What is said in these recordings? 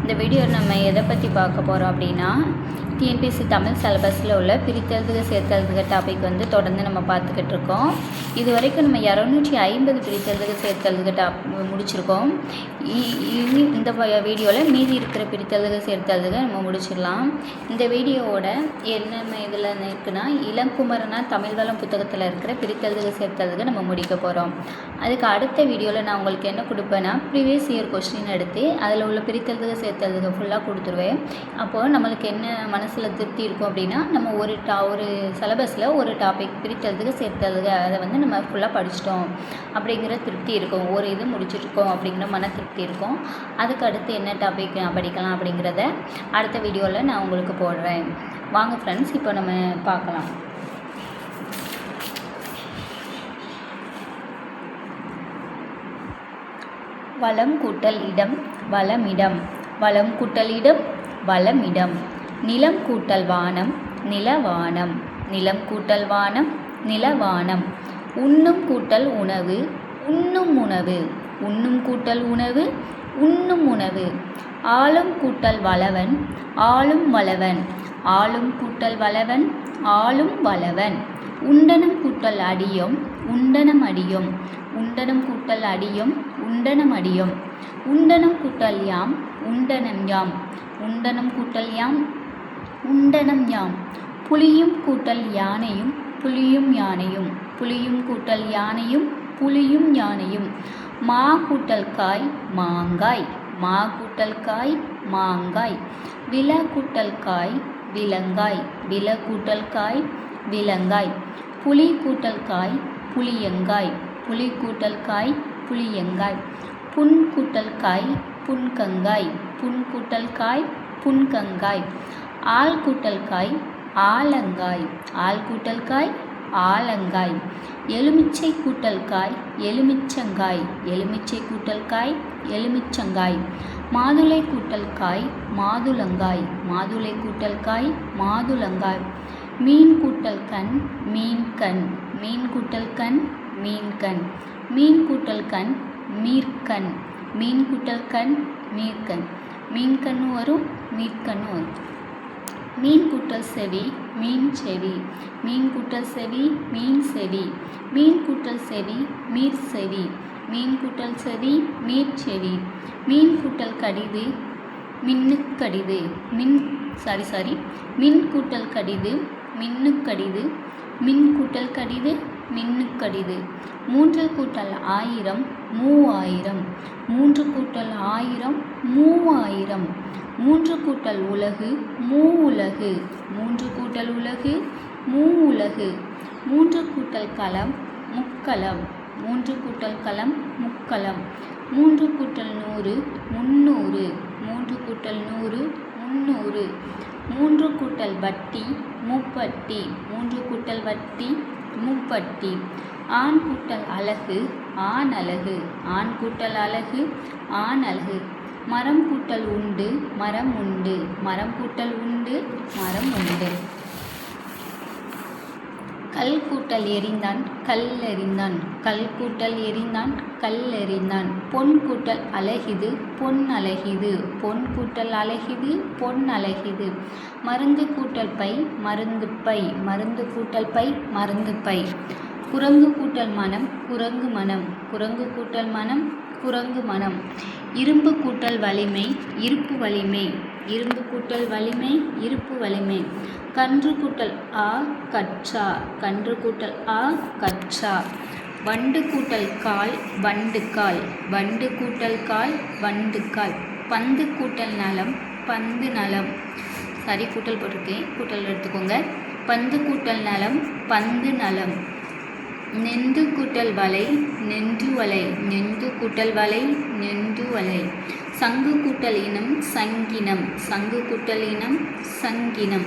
இந்த வீடியோ நம்ம எதை பற்றி பார்க்க போகிறோம் அப்படின்னா டிஎன்பிஎஸ்சி தமிழ் சிலபஸில் உள்ள பிரித்தெழுதுக சேர்த்தெழுதுக டாபிக் வந்து தொடர்ந்து நம்ம பார்த்துக்கிட்டு இருக்கோம். இது வரைக்கும் நம்ம இரநூற்றி ஐம்பது பிரித்தெழுதுக சேர்த்தெழுதுக டாப் முடிச்சிருக்கோம். இ- இனி இந்த வீடியோவில் மீதி இருக்கிற பிரித்தெழுதுக சேர்த்தெழுதுக நம்ம முடிச்சிடலாம். இந்த வீடியோவோட என்னென்ன இதில் இருக்குன்னா இளங்குமரனா தமிழ் வளம் புத்தகத்தில் இருக்கிற பிரித்தெழுதுக சேர்த்தெழுதுக நம்ம முடிக்க போகிறோம் அதுக்கு அடுத்த வீடியோவில் நான் உங்களுக்கு என்ன கொடுப்பேன்னா ப்ரீவியஸ் இயர் கொஸ்டின் எடுத்து அதில் உள்ள பிரித்தெழுதுக சேர்த்தெழுதுக ஃபுல்லாக கொடுத்துருவேன். அப்போது நம்மளுக்கு என்ன மனசில் திருப்தி இருக்கும் அப்படின்னா நம்ம ஒரு டா ஒரு சிலபஸில் ஒரு டாபிக் பிரித்ததுக்கு சேர்த்ததுக்கு அதை வந்து நம்ம ஃபுல்லாக படிச்சிட்டோம் அப்படிங்கிற திருப்தி இருக்கும். ஒரு இது முடிச்சிருக்கோம் அப்படிங்கிற மன திருப்தி இருக்கும். அதுக்கு அடுத்து என்ன டாபிக் படிக்கலாம் அப்படிங்கிறத அடுத்த வீடியோவில் நான் உங்களுக்கு போடுறேன். வாங்க ஃப்ரெண்ட்ஸ் இப்போ நம்ம பார்க்கலாம். வளம் கூட்டல் இடம் வளமிடம் வளம் கூட்டல் இடம் வளமிடம். நிலம் கூட்டல் வானம் நிலவானம். நிலம் கூட்டல் வானம் நிலவானம். உண்ணும் கூட்டல் உணவு உண்ணும் உணவு. உண்ணும் கூட்டல் உணவு உண்ணும் உணவு. ஆளும் கூட்டல் வளவன் ஆளும் வளவன். ஆளும் கூட்டல் வளவன் ஆளும் வளவன். உண்டனம் கூட்டல் அடியும் உண்டனம் அடியும். உண்டனம் கூட்டல் அடியும் உண்டனம் அடியும். உண்டனம் கூட்டல் யாம் உண்டனம் யாம் உண்டனம் கூட்டல் யாம்? உண்டனம் யாம்? புலியும் கூட்டல் யானையும் புலியும் யானையும் புலியும் கூட்டல் யானையும் புலியும் யானையும். மா கூட்டல் காய் மாங்காய். மா கூட்டல் காய் மாங்காய். வில கூட்டல் காய் விலங்காய். வில கூட்டல் காய் விலங்காய். புலி கூட்டல் காய் புளியங்காய் புலி கூட்டல் காய் புளியங்காய் புன் கூட்டல் காய் புன்கங்காய் புன் கூட்டல் காய் புன்கங்காய். ஆள் கூட்டல் காய் ஆலங்காய். ஆள் கூட்டல் காய் ஆலங்காய். எலுமிச்சை கூட்டல் காய் எலுமிச்சங்காய். எலுமிச்சை கூட்டல் காய் எலுமிச்சங்காய். மாதுளை கூட்டல் காய் மாதுளங்காய். மாதுளை கூட்டல் காய் மாதுளங்காய். மீன் கூட்டல் கண் மீன் கண் மீன் கூட்டல் கண் மீன் கண் மீன் கூட்டல் கண் மீர்கண் மீன் கூட்டல் கண் மீர்கண் மீன் வரும் மீட்கண்ணு வரும் மீன் கூட்டல் செவி மீன் செவி மீன் கூட்டல் செவி மீன் செவி மீன் கூட்டல் செவி மீர் செவி மீன் கூட்டல் செவி மீர் செவி மீன் கூட்டல் கடிது மின்னுக்கடிது. மின் சாரி சாரி மின் கூட்டல் கடிது மின்னுக்கடிது. மின் கூட்டல் கடிது மின்னுக்கடிது மூன்று கூட்டல் ஆயிரம் மூவாயிரம் மூன்று கூட்டல் ஆயிரம் மூவாயிரம் மூன்று கூட்டல் உலகு மூ உலகு மூன்று கூட்டல் உலகு மூ உலகு மூன்று கூட்டல் களம் முக்களம் மூன்று கூட்டல் களம் முக்களம் மூன்று கூட்டல் நூறு முந்நூறு மூன்று கூட்டல் நூறு முந்நூறு மூன்று கூட்டல் வட்டி முப்பட்டி மூன்று கூட்டல் வட்டி முப்பட்டி. ஆண் கூட்டல் அழகு ஆண் அழகு. ஆண் கூட்டல் அழகு ஆண் அழகு. மரம் கூட்டல் உண்டு மரம் உண்டு. மரம் கூட்டல் உண்டு மரம் உண்டு. கல் கூட்டல் எறிந்தான் கல் எறிந்தான் கல் கூட்டல் எறிந்தான் கல் எறிந்தான் பொன் கூட்டல் அழகிது பொன் அழகிது. பொன் கூட்டல் அழகிது பொன் அழகிது. மருந்து கூட்டல் பை மருந்து பை. மருந்து கூட்டல் பை மருந்து பை. குரங்கு கூட்டல் மனம் குரங்கு மனம். குரங்கு கூட்டல் மனம் குரங்கு மனம். இரும்பு கூட்டல் வலிமை இருப்பு வலிமை. இரும்பு கூட்டல் வலிமை இருப்பு வலிமை. கன்று கூட்டல் ஆ கச்சா கன்று கூட்டல் ஆ கச்சா வண்டு கூட்டல் கால் வண்டு கால். வண்டு கூட்டல் கால் வண்டு கால். பந்து கூட்டல் நலம் பந்து நலம். சரி கூட்டல் போட்டிருக்கேன். கூட்டல் எடுத்துக்கோங்க. பந்து கூட்டல் நலம் பந்து நலம். நெந்து கூட்டல் வலை நெந்து வலை நெந்து கூட்டல் வலை நெந்து வலை. சங்கு கூட்டல் இனம் சங்கினம். சங்கு கூட்டல் இனம் சங்கினம்.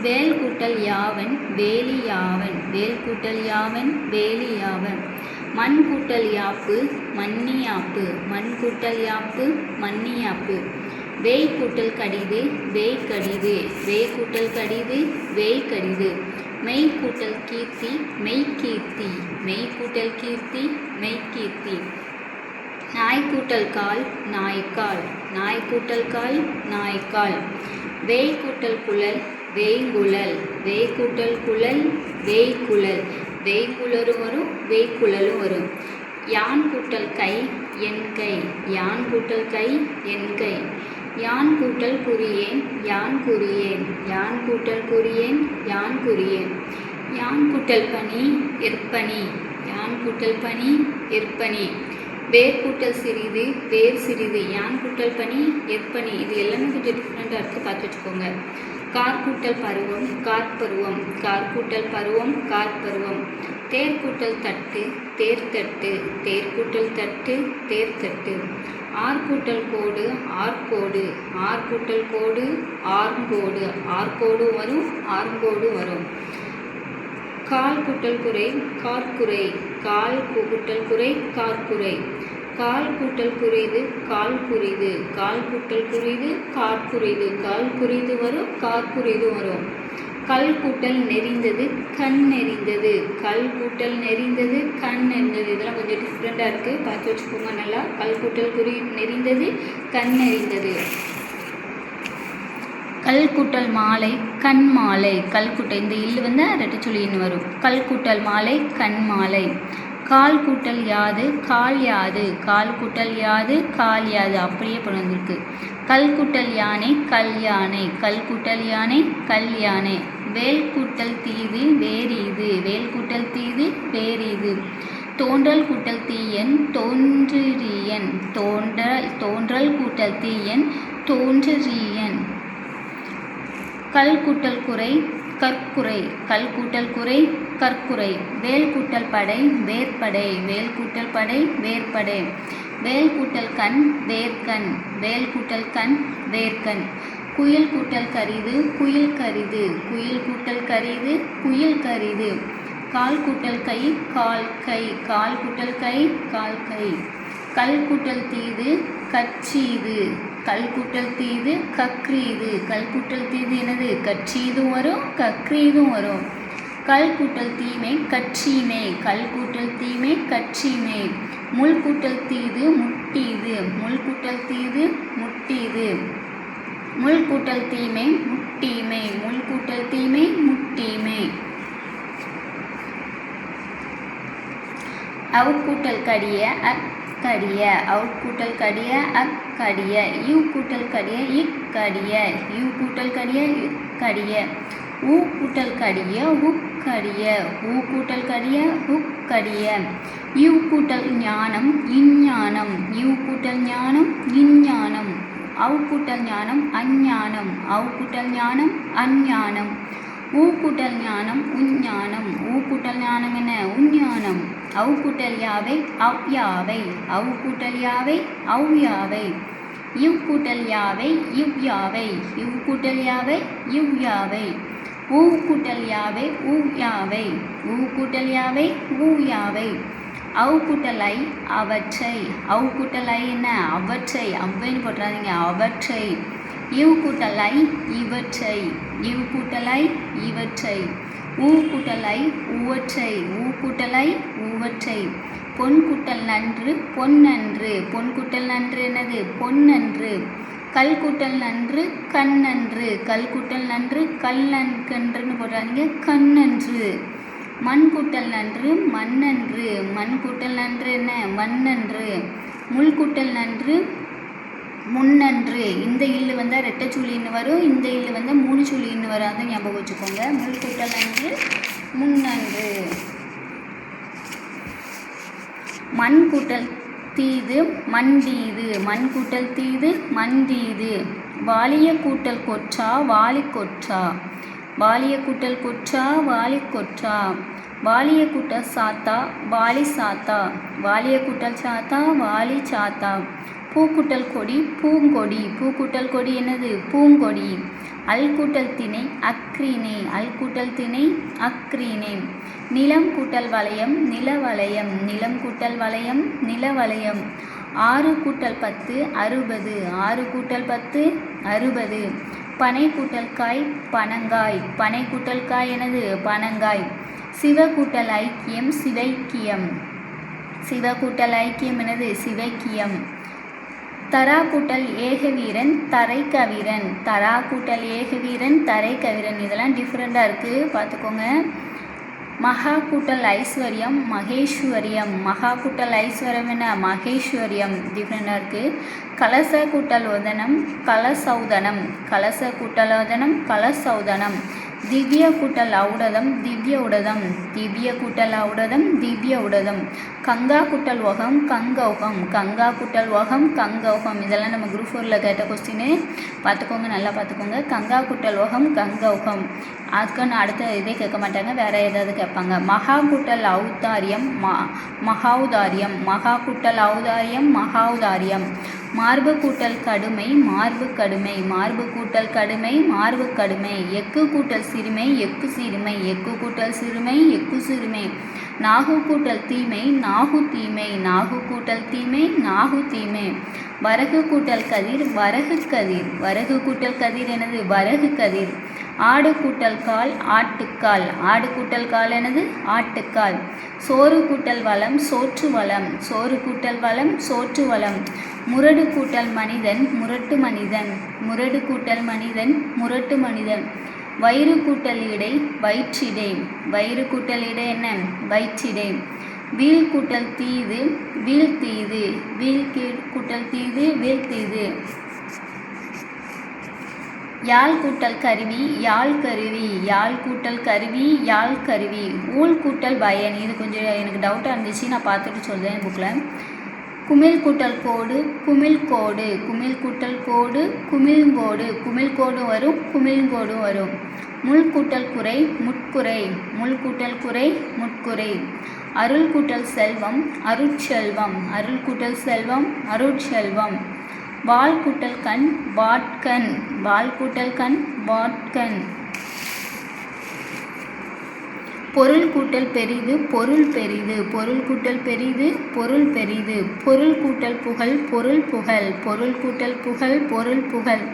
வேல் கூட்டல் யாவன் வேலி யாவன். வேல் கூட்டல் யாவன் வேலி யாவன். மண் கூட்டல் யாப்பு மன்னியாப்பு மண் கூட்டல் யாப்பு மன்னியாப்பு வேய் கூட்டல் கடிது வேய் கடிது. வேய் கூட்டல் கடிது வேய் கடிது. மெய் கூட்டல் கீர்த்தி மெய் கீர்த்தி மெய் கூட்டல் கீர்த்தி மெய் கீர்த்தி நாய் கூட்டல் கால் நாய்க்கால். நாய் கூட்டல் கால் நாய்க்கால். வேய் கூட்டல் குழல் வேய்குழல். வேய் கூட்டல் குழல் வேய்குழல். வேய்குழலும் வரும் வேய்குழலும் வரும். யான் கூட்டல் கை என் கை. யான் கூட்டல் கை என் கை. யான் கூட்டல் குறியேன் யான் குறியேன் யான் கூட்டல் குறியேன் யான் குறியேன். யான் கூட்டல் பனி எற்பணி யான் கூட்டல் பனி எற்பணி வேர் கூட்டல் சிறிது வேர் சிறிது. யான் கூட்டல் பனி எற்பணி இது எல்லாமே கொஞ்சம் டிஃப்ரெண்ட்டாக இருக்குது பார்த்து வச்சுக்கோங்க கார் கூட்டல் பருவம் கார்பருவம் கார் கூட்டல் பருவம் கார்பருவம் தேர் கூட்டல் தட்டு தேர் தட்டு. தேர் கூட்டல் தட்டு தேர் தட்டு. ஆர் கூட்டல் கோடு ஆர்கோடு ஆர் கூட்டல் கோடு ஆர்கோடு ஆர்கோடு வரும் ஆர்கோடு வரும். கால் கூட்டல் குறை கார்குறை கால் கூட்டல் குறை கார்குறை கால் கூட்டல் குறைது கால் குறிது கால் கூட்டல் குறிது கார்குறிது கால் குறிது வரும் கார்குறிது வரும். கல் கூட்டல் நெறிந்தது கண் நெறிந்தது. கல் கூட்டல் நெறிந்தது கண் நெறிந்தது. இதெல்லாம் கொஞ்சம் டிஃப்ரெண்ட்டாக இருக்குது பார்த்து வச்சுக்கோங்க நல்லா. கல் கூட்டல் குறி நெறிந்தது கண் நெறிந்தது. கல் கூட்டல் மாலை கண் மாலை. கல் கூட்டல் இந்த இல்லு வந்து ரெட்டச்சொல்லின்னு வரும். கல் கூட்டல் மாலை கண் மாலை. கால் கூட்டல் யாது கால் யாது. கால் கூட்டல் யாது கால் யாது. அப்படியே கொண்டு வந்திருக்கு. கல் கூட்டல் யானை கல் யானை. கல் கூட்டல் யானை கல் யானை. வேல் கூட்டல் தீது இது வேல் கூட்டல் தீது வேறீது தோன்றல் கூட்டல் தீயன் தோன்றியன் தோன்றல் தோன்றல் கூட்டல் தீயன் தோன்றியன் கல் கூட்டல் குறை கற்குறை. கல் கூட்டல் குறை கற்குறை. வேல் கூட்டல் படை வேற்படை. வேல் கூட்டல் படை வேற்படை. வேல் கூட்டல் கண் வேர்க்கண் வேல் கூட்டல் கண் வேர்க்கண் குயில் கூட்டல் கரிது குயில் கரிது குயில் கூட்டல் கரிது குயில் கரிது. கால் கூட்டல் கை கால் கை. கால் கூட்டல் கை கால் கை. கல் கூட்டல் தீது கச்சீது கல் கூட்டல் தீது கக்ரீது கல் கூட்டல் தீது என்னது? கச்சீதும் வரும் கக்ரீதும் வரும். கல் கூட்டல் தீமை கட்சிமை கல் கூட்டல் தீமை கட்சிமை முள் கூட்டல் தீது முட்டீது. முள் கூட்டல் தீது முட்டீது. முள் கூட்டல் தீமை முட்டீமை முள் கூட்டல் தீமை முட்டீமை. அவுட் கூட்டல் கடிய அக்கடிய அவுக்கூட்டல் கடிய அக்கடிய யூ கூட்டல் கடிய இக்கடிய யூ கூட்டல் கடிய இக்கடிய. ஊ கூட்டல் கடிய உக்கடிய ஊ கூட்டல் கடிய உக்கடிய யூ கூட்டல் ஞானம் இஞ்ஞானம் யூ கூட்டல் ஞானம் இஞ்ஞானம். அவு கூட்டல் ஞானம் அஞ்ஞானம். அவு கூட்டல் ஞானம் அஞ்ஞானம். ஊ கூட்டல் ஞானம் உஞ்ஞானம். ஊ கூட்டல் ஞானம் என்ன? உஞ்ஞானம். அவு கூட்டல் யாவை? அவ் யாவை அவு கூட்டல் யாவை? அவ் யாவை இவ் கூட்டல் யாவை? இவ் யாவை இவ் கூட்டல் யாவை? இவ் யாவை ஊ கூட்டல் யாவை? ஊ யாவை ஊ கூட்டல் யாவை? ஊ யாவை அவு கூட்டலை அவற்றை அவு கூட்டலை என்ன? அவற்றை அவ்வைன்னு போட்டுறாதீங்க. அவற்றை. இவ் கூட்டலை இவற்றை. இவ் கூட்டலை இவற்றை. ஊ கூட்டலை உவற்றை ஊ கூட்டலை உவற்றை பொன் கூட்டல் நன்று பொன்னன்று. பொன் கூட்டல் நன்று என்னது? பொன்னன்று. கல் கூட்டல் நன்று கண்ணன்று. கல் கூட்டல் நன்று கல்லன்கன்றுன்னு போடுறாங்க கண்ணன்று. மண் கூட்டல் நன்று மண்ணன்று. மண் கூட்டல் நன்று என்ன? மண்ணன்று. முள் கூட்டல் நன்று முன்னன்று இந்த இல்லு வந்தால் ரெட்டைச்சுழின்னு வரும். இந்த இல்லு வந்தால் மூணு சுழின்னு வரும். அதை ஞாபகம் வச்சுக்கோங்க. முள் கூட்டல் நன்று முன்னன்று மண் கூட்டல் தீது மண்டீது மண் கூட்டல் தீது. மண்டீது வாலிய கூட்டல் கொற்றா வாலி கொற்றா. வாலிய கூட்டல் கொற்றா வாலி கொற்றா வாலிய கூட்டல் சாத்தா வாலி சாத்தா வாலிய கூட்டல் சாத்தா வாலி சாத்தா பூக்குட்டல் கொடி பூங்கொடி. பூக்குட்டல் கொடி என்னது? பூங்கொடி. அல் கூட்டல் திணை அக்ரீனே. அல் கூட்டல் திணை அக்ரீனே. நிலம் கூட்டல் வளையம் நில வளையம் நிலம் கூட்டல் வளையம் நில வளையம் ஆறு கூட்டல் பத்து அறுபது. ஆறு கூட்டல் பத்து அறுபது. பனை கூட்டல் காய் பனங்காய். பனை கூட்டல் காய் எனது பனங்காய். சிவ கூட்டல் ஐக்கியம் சிவைக்கியம். சிவ கூட்டல் ஐக்கியம் எனது சிவைக்கியம். தரா கூட்டல் ஏகவீரன் தரை கவிரன் தரா கூட்டல் ஏகவீரன் தரை கவிரன் இதெல்லாம் டிஃப்ரெண்ட்டாக இருக்குது பார்த்துக்கோங்க. மகா கூட்டல் ஐஸ்வர்யம் மகேஸ்வரியம். மகா கூட்டல் ஐஸ்வர்யம் என்ன மகேஸ்வரியம் டிஃப்ரெண்டாக இருக்குது கலச கூட்டல் உதனம் கலசௌதனம். கலச கூட்டல் உதனம் கலசௌதனம். திவ்ய கூட்டல் ஔடதம் திவ்ய உடதம். திவ்ய கூட்டல் ஔடதம் திவ்ய உடதம். கங்கா கூட்டல் ஒகம் கங்கௌகம். கங்கா கூட்டல் ஒகம் கங்கௌகம். இதெல்லாம் நம்ம குரூப் ஃபோரில் கேட்ட கொஸ்டின் பார்த்துக்கோங்க நல்லா பார்த்துக்கோங்க. கங்கா கூட்டல் ஒகம் கங்கௌகம். அதுக்கான அடுத்த இதே கேட்க மாட்டாங்க வேறு ஏதாவது கேட்பாங்க. மகா கூட்டல் ஔதாரியம் மா மகாவுதாரியம். மகா கூட்டல் ஔதாரியம் மகாவுதாரியம். மார்பு கூட்டல் கடுமை மார்பு கடுமை மார்பு கூட்டல் கடுமை மார்பு கடுமை எக்கு கூட்டல் சிறுமை எக்கு சிறுமை எக்கு கூட்டல் சிறுமை எக்கு சிறுமை. நாகு கூட்டல் தீமை நாகு தீமை நாகு கூட்டல் தீமை நாகு தீமை. வரகு கூட்டல் கதிர் வரகு கதிர். வரகு கூட்டல் கதிர் எனது வரகு கதிர். ஆடு கூட்டல் கால் ஆட்டுக்கால். ஆடு கூட்டல் கால் எனது ஆட்டுக்கால். சோறு கூட்டல் வளம் சோற்று வளம். சோறு கூட்டல் வளம் சோற்று வளம். முரடு கூட்டல் மனிதன் முரட்டு மனிதன். முரடு கூட்டல் மனிதன் முரட்டு மனிதன். வயிறு கூட்டல் இடை வயிற்றிடை. வயிறு கூட்டல் இடை என்ன? வயிற்றிடை. வீழ் கூட்டல் தீது வீழ் தீது வீல் கூட்டல் தீது வீழ் தீது யாழ் கூட்டல் கருவி யாழ் கருவி யாழ் கூட்டல் கருவி யாழ் கருவி ஊழ் கூட்டல் பயன். இது கொஞ்சம் எனக்கு டவுட்டாக இருந்துச்சு. நான் பார்த்துட்டு சொல்கிறேன் புக்கில் குமிழ் கூட்டல் கோடு குமிழ் கோடு குமிழ் கூட்டல் கோடு குமிழ்கோடு. குமிழ் கோடு வரும் குமிழ்கோடும் வரும் முள் கூட்டல் குறை முட்குறை. முள் கூட்டல் குறை முட்குறை. அருள் கூட்டல் செல்வம் அருட்செல்வம் அருள் கூட்டல் செல்வம் அருட்செல்வம். வால் கூட்டல் கண் வாட்கண் வால் கூட்டல் கண் வாட்கண். பொருள் கூட்டல் பெரிது பொருள் பெரிது. பொருள் கூட்டல் பெரிது பொருள் பெரிது. பொருள் கூட்டல் புகழ் பொருள் புகழ். பொருள் கூட்டல் புகழ் பொருள் புகழ்.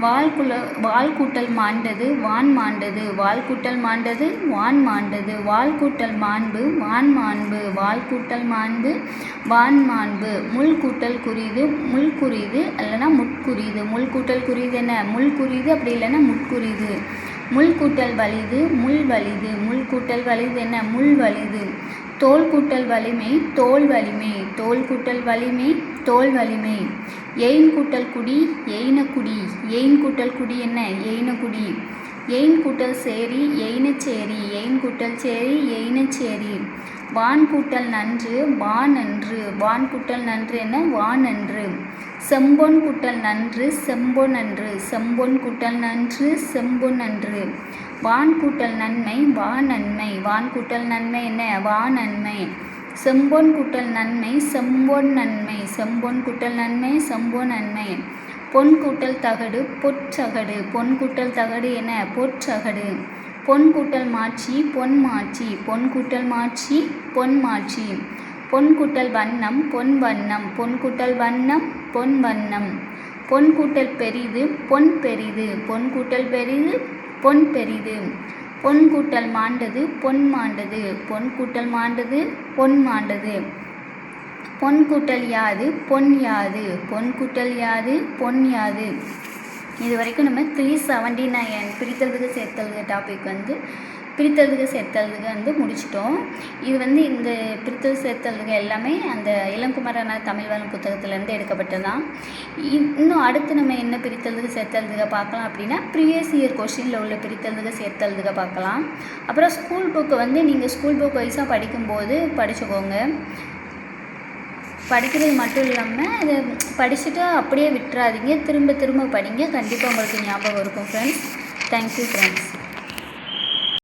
வால் குல வால் கூட்டல் மாண்டது வான் மாண்டது. வால் கூட்டல் மாண்டது வான் மாண்டது. வால் கூட்டல் மாண்பு வான் மாண்பு. வால் கூட்டல் மாண்பு வான் மாண்பு. முள் கூட்டல் குறிது முள் குறிது இல்லைன்னா முட்குறிது. முள் கூட்டல் குறிது என்ன? முள் குறிது அப்படி இல்லைன்னா முட்குறிது. முள் கூட்டல் வலிது முள் வலிது. முள் கூட்டல் வலிது என்ன? முள் வலிது. தோல் கூட்டல் வலிமை தோல் வலிமை. தோல் கூட்டல் வலிமை தோல் வலிமை. எயின் கூட்டல் குடி எயினக்குடி எயின் கூட்டல் குடி என்ன? எயினக்குடி எயின் கூட்டல் சேரி எயினச்சேரி எயின் கூட்டல் சேரி எயினச்சேரி வான் கூட்டல் நன்று வான் நன்று வான் கூட்டல் நன்று என்ன? வான் நன்று செம்பொன் குட்டல் நன்று செம்பொன் நன்று செம்பொன் கூட்டல் நன்று செம்பொன் நன்று வான் கூட்டல் நன்மை வா நன்மை வான் கூட்டல் நன்மை என்ன? வா நன்மை செம்பொன் குட்டல் நன்மை செம்பொன் நன்மை. செம்பொன் குட்டல் நன்மை செம்பொன் நன்மை பொன் கூட்டல் தகடு பொற்சகடு பொன் கூட்டல் தகடு என்ன? பொற்சகடு பொன் கூட்டல் மாட்சி பொன் மாட்சி. பொன் கூட்டல் மாட்சி பொன் மாட்சி. பொன் கூட்டல் வண்ணம் பொன் வண்ணம். பொன் கூட்டல் வண்ணம் பொன் வண்ணம். பொன் கூட்டல் பெரிது பொன் பெரிது. பொன் கூட்டல் பெரிது பொன் பெரிது. பொன் கூட்டல் மாண்டது பொன் மாண்டது. பொன் கூட்டல் மாண்டது பொன் மாண்டது. பொன் கூட்டல் யாது பொன் யாது. பொன் கூட்டல் யாது பொன் யாது. இது வரைக்கும் நம்ம த்ரீ செவன்டி நைன் பிரித்தலுக்கு சேர்த்தலுக்கு டாபிக் வந்து பிரித்தழுதுக சேர்த்தழுதுக வந்து முடிச்சிட்டோம். இது வந்து இந்த பிரித்தல் சேர்த்தழுதுக எல்லாமே அந்த இளங்குமரன தமிழ் வளம் புத்தகத்திலேருந்து எடுக்கப்பட்டது தான் இன்னும் அடுத்து நம்ம என்ன பிரித்தழுதுக சேர்த்தழுதுக பார்க்கலாம் அப்படின்னா ப்ரீவியஸ் இயர் கொஷினில் உள்ள பிரித்தழுதுக சேர்த்தழுதுக பார்க்கலாம். அப்புறம் ஸ்கூல் புக்கு வந்து நீங்கள் ஸ்கூல் புக் வைஸாக படிக்கும்போது படிச்சுக்கோங்க. படிக்கிறது மட்டும் இல்லாமல் இதை படிச்சுட்டு அப்படியே விட்டுறாதீங்க. திரும்ப திரும்ப படிங்க. கண்டிப்பாக உங்களுக்கு ஞாபகம் இருக்கும் ஃப்ரெண்ட்ஸ் தேங்க்யூ ஃப்ரெண்ட்ஸ்